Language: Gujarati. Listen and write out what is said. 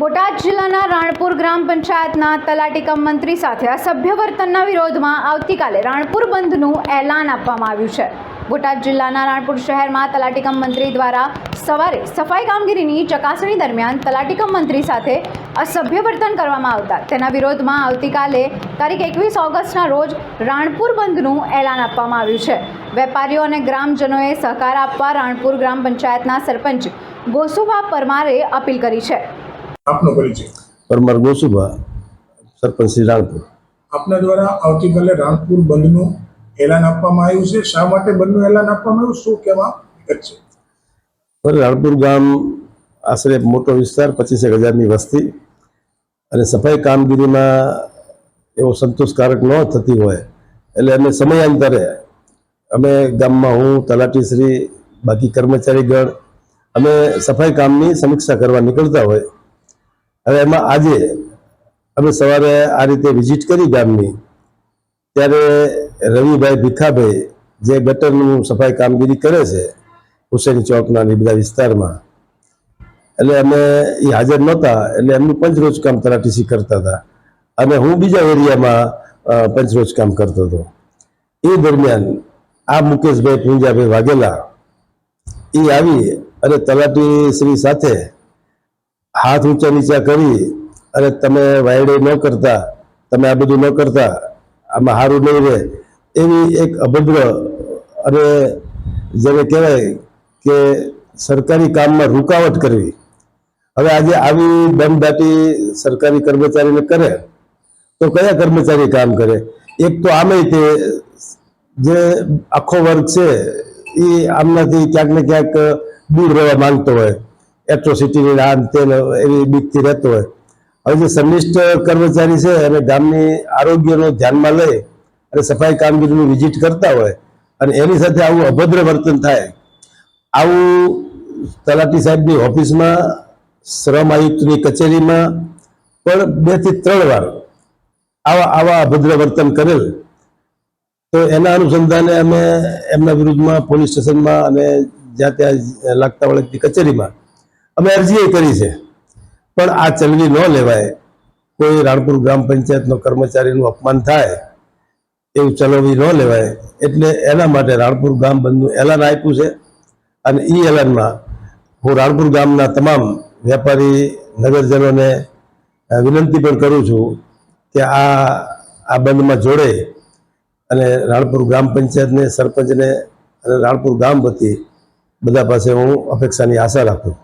બોટાદ જિલ્લાના રાણપુર ગ્રામ પંચાયતના તલાટી કમ મંત્રી સાથે અસભ્ય વર્તનના વિરોધમાં આવતીકાલે રાણપુર બંધનું એલાન આપવામાં આવ્યું છે. બોટાદ જિલ્લાના રાણપુર શહેરમાં તલાટીકમ મંત્રી દ્વારા સવારે સફાઈ કામગીરીની ચકાસણી દરમિયાન તલાટીકમ મંત્રી સાથે અસભ્ય વર્તન કરવામાં આવતા. તેના વિરોધમાં આવતીકાલે તારીખ એકવીસ ઓગસ્ટના રોજ રાણપુર બંધનું એલાન આપવામાં આવ્યું છે. વેપારીઓ અને ગ્રામજનોએ સહકાર આપવા રાણપુર ગ્રામ પંચાયતના સરપંચ ગોસુભા પરમારે અપીલ કરી છે. આપનો પરિચય. પરમાર ગોસુભા સરપંચ શ્રી રાણપુર. આપના દ્વારા આવતીકાલે રાણપુર બંધનું એલાન આપવામાં આવ્યું છે. શા માટે બંધનું એલાન આપવામાં આવ્યું? શું કહેવા છે? રાણપુર ગામ આશરે મોટો વિસ્તાર પચીસેક હજારની વસ્તી અને સફાઈ કામગીરીમાં એવો સંતોષકારક ન થતી હોય એટલે અમે સમયાંતરે અમે ગામમાં હું તલાટીશ્રી બાકી કર્મચારીગણ અમે સફાઈ કામની સમીક્ષા કરવા નીકળતા હોય હવે એમાં આજે અમે સવારે આ રીતે વિઝિટ કરી ગામની. ત્યારે રવિભાઈ ભીખાભાઈ જે ગટરનું સફાઈ કામગીરી કરે છે, હુસેન ચોકના એ બધા વિસ્તારમાં. એટલે અમે એ હાજર નહોતા, એટલે એમનું પંચરોજ કામ તલાટીસી કરતા હતા. અને હું બીજા એરિયામાં પંચરોજ કામ કરતો હતો. એ દરમિયાન આ મુકેશભાઈ પૂંજાભાઈ વાઘેલા એ આવી અને તલાટી શ્રી સાથે હાથ ઊંચા નીચા કરી અને તમે વાયડે ન કરતા, તમે આ બધું ન કરતા, આમાં સારું નહીં રહે. એવી એક અભદ્ર અને જેને કહેવાય કે સરકારી કામમાં રૂકાવટ કરવી. હવે આજે આવી દમદાટી સરકારી કર્મચારીને કરે, તો કયા કર્મચારી કામ કરે? એક તો આમે તે જે આખો વર્ગ છે એ આમનાથી ક્યાંક ને ક્યાંક દૂર રહેવા માંગતો હોય. એટ્રોસિટીની રાન તેલ એવી બીકથી રહેતો હોય. હવે જે સંનિષ્ઠ કર્મચારી છે અને ગામની આરોગ્યનો ધ્યાનમાં લઈ અને સફાઈ કામગીરીની વિઝિટ કરતા હોય અને એની સાથે આવું અભદ્ર વર્તન થાય, આવું તલાટી સાહેબની ઓફિસમાં, શ્રમ આયુક્તની કચેરીમાં પણ બેથી ત્રણ વાર આવા આવા અભદ્ર વર્તન કરેલ. તો એના અનુસંધાને અમે એમના વિરુદ્ધમાં પોલીસ સ્ટેશનમાં અને જ્યાં ત્યાં લાગતા વળગતી કચેરીમાં અમે અરજી કરી છે. પણ આ ચલવી ન લેવાય. કોઈ રાણપુર ગ્રામ પંચાયતનો કર્મચારીનું અપમાન થાય, એવું ચલવી ન લેવાય. એટલે એના માટે રાણપુર ગામ બંધનું એલાન આપ્યું છે. અને એ એલાનમાં હું રાણપુર ગામના તમામ વેપારી નગરજનોને વિનંતી પણ કરું છું કે આ આ બંધમાં જોડે અને રાણપુર ગ્રામ પંચાયતને, સરપંચને અને રાણપુર ગામ વતી બધા પાસે હું અપેક્ષાની આશા રાખું